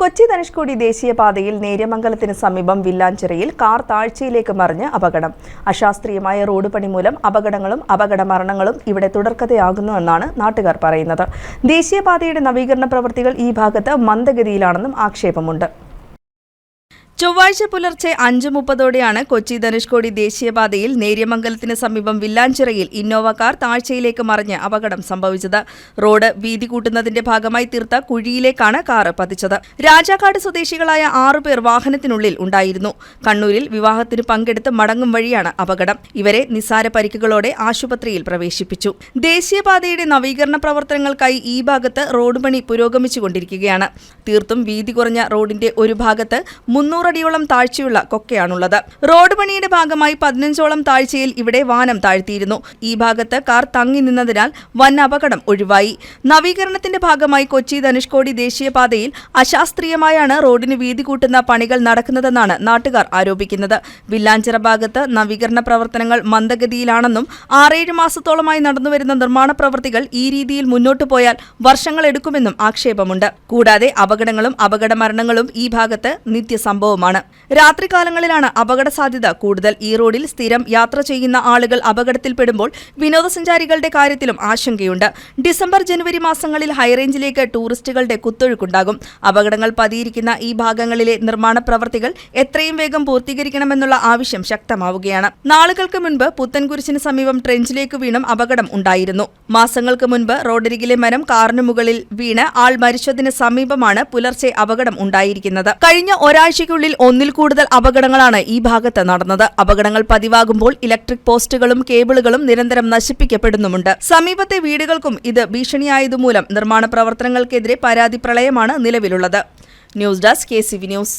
കൊച്ചി ധനുഷ്കോടി ദേശീയപാതയിൽ നേര്യമംഗലത്തിന് സമീപം വില്ലാഞ്ചിറയിൽ കാർ താഴ്ചയിലേക്ക് മറിഞ്ഞ് അപകടം. അശാസ്ത്രീയമായ റോഡ് പണി മൂലം അപകടങ്ങളും അപകട മരണങ്ങളും ഇവിടെ തുടർക്കഥയാകുന്നുവെന്നാണ് നാട്ടുകാർ പറയുന്നത്. ദേശീയപാതയുടെ നവീകരണ പ്രവൃത്തികൾ ഈ ഭാഗത്ത് മന്ദഗതിയിലാണെന്നും ആക്ഷേപമുണ്ട്. ചൊവ്വാഴ്ച പുലർച്ചെ അഞ്ച് മുപ്പതോടെയാണ് കൊച്ചി ധനുഷ്കോടി ദേശീയപാതയിൽ നേര്യമംഗലത്തിന് സമീപം വില്ലാഞ്ചിറയിൽ ഇന്നോവ കാർ താഴ്ചയിലേക്ക് മറിഞ്ഞ് അപകടം സംഭവിച്ചത്. റോഡ് വീതി കൂട്ടുന്നതിന്റെ ഭാഗമായി തീർത്ത കുഴിയിലേക്കാണ് കാർ പതിച്ചത്. രാജാക്കാട് സ്വദേശികളായ ആറുപേർ വാഹനത്തിനുള്ളിൽ ഉണ്ടായിരുന്നു. കണ്ണൂരിൽ വിവാഹത്തിന് പങ്കെടുത്ത് മടങ്ങും വഴിയാണ് അപകടം. ഇവരെ നിസ്സാര പരിക്കുകളോടെ ആശുപത്രിയിൽ പ്രവേശിപ്പിച്ചു. ദേശീയപാതയുടെ നവീകരണ പ്രവർത്തനങ്ങൾക്കായി ഈ ഭാഗത്ത് റോഡ് പണി പുരോഗമിച്ചുകൊണ്ടിരിക്കുകയാണ്. തീർത്തും വീതി കുറഞ്ഞ റോഡിന്റെ ഒരു ഭാഗത്ത് മുന്നൂറ് അടിയോളം താഴ്ചയുള്ള കൊക്കയാണുള്ളത്. റോഡ് പണിയുടെ ഭാഗമായി പതിനഞ്ചോളം താഴ്ചയിൽ ഇവിടെ വാനം താഴ്ത്തിയിരുന്നു. ഈ ഭാഗത്ത് കാർ തങ്ങി നിന്നതിനാൽ വൻ അപകടം ഒഴിവായി. നവീകരണത്തിന്റെ ഭാഗമായി കൊച്ചി ധനുഷ്കോടി ദേശീയപാതയിൽ അശാസ്ത്രീയമായാണ് റോഡിന് വീതി കൂട്ടുന്ന പണികൾ നടക്കുന്നതെന്നാണ് നാട്ടുകാർ ആരോപിക്കുന്നത്. വില്ലാഞ്ചിറ ഭാഗത്ത് നവീകരണ പ്രവർത്തനങ്ങൾ മന്ദഗതിയിലാണെന്നും ആറേഴ് മാസത്തോളമായി നടന്നുവരുന്ന നിർമ്മാണ പ്രവൃത്തികൾ ഈ രീതിയിൽ മുന്നോട്ട് പോയാൽ വർഷങ്ങളെടുക്കുമെന്നും ആക്ഷേപമുണ്ട്. കൂടാതെ അപകടങ്ങളും അപകട മരണങ്ങളും ഈ ഭാഗത്ത് നിത്യസംഭവമാണ്. രാത്രികാലങ്ങളിലാണ് അപകട സാധ്യത കൂടുതൽ. ഈ റോഡിൽ സ്ഥിരം യാത്ര ചെയ്യുന്ന ആളുകൾ അപകടത്തിൽപ്പെടുമ്പോൾ വിനോദസഞ്ചാരികളുടെ കാര്യത്തിലും ആശങ്കയുണ്ട്. ഡിസംബർ ജനുവരി മാസങ്ങളിൽ ഹൈറേഞ്ചിലേക്ക് ടൂറിസ്റ്റുകളുടെ കുത്തൊഴുക്കുണ്ടാകും. അപകടങ്ങൾ പതിയിരിക്കുന്ന ഈ ഭാഗങ്ങളിലെ നിർമ്മാണ പ്രവർത്തികൾ എത്രയും വേഗം പൂർത്തീകരിക്കണമെന്നുള്ള ആവശ്യം ശക്തമാവുകയാണ്. നാളുകൾക്ക് മുൻപ് പുത്തൻകുരിശിന് സമീപം ട്രെഞ്ചിലേക്ക് വീണും അപകടം ഉണ്ടായിരുന്നു. മാസങ്ങൾക്ക് മുൻപ് റോഡരികിലെ മരം കാറിന് മുകളിൽ വീണ് ആൾ മരിച്ചതിന് സമീപമാണ് പുലർച്ചെ അപകടം ഉണ്ടായിരിക്കുന്നത്. കഴിഞ്ഞ ഒരാഴ്ചയ്ക്കുള്ളിൽ ഒന്നിൽ കൂടുതൽ അപകടങ്ങളാണ് ഈ ഭാഗത്ത് നടന്നത്. അപകടങ്ങൾ പതിവാകുമ്പോൾ ഇലക്ട്രിക് പോസ്റ്റുകളും കേബിളുകളും നിരന്തരം നശിപ്പിക്കപ്പെടുന്നുമുണ്ട്. സമീപത്തെ വീടുകൾക്കും ഇത് ഭീഷണിയായതുമൂലം നിർമ്മാണ പ്രവർത്തനങ്ങൾക്കെതിരെ പരാതി പ്രളയമാണ് നിലവിലുള്ളത്. News desk K news.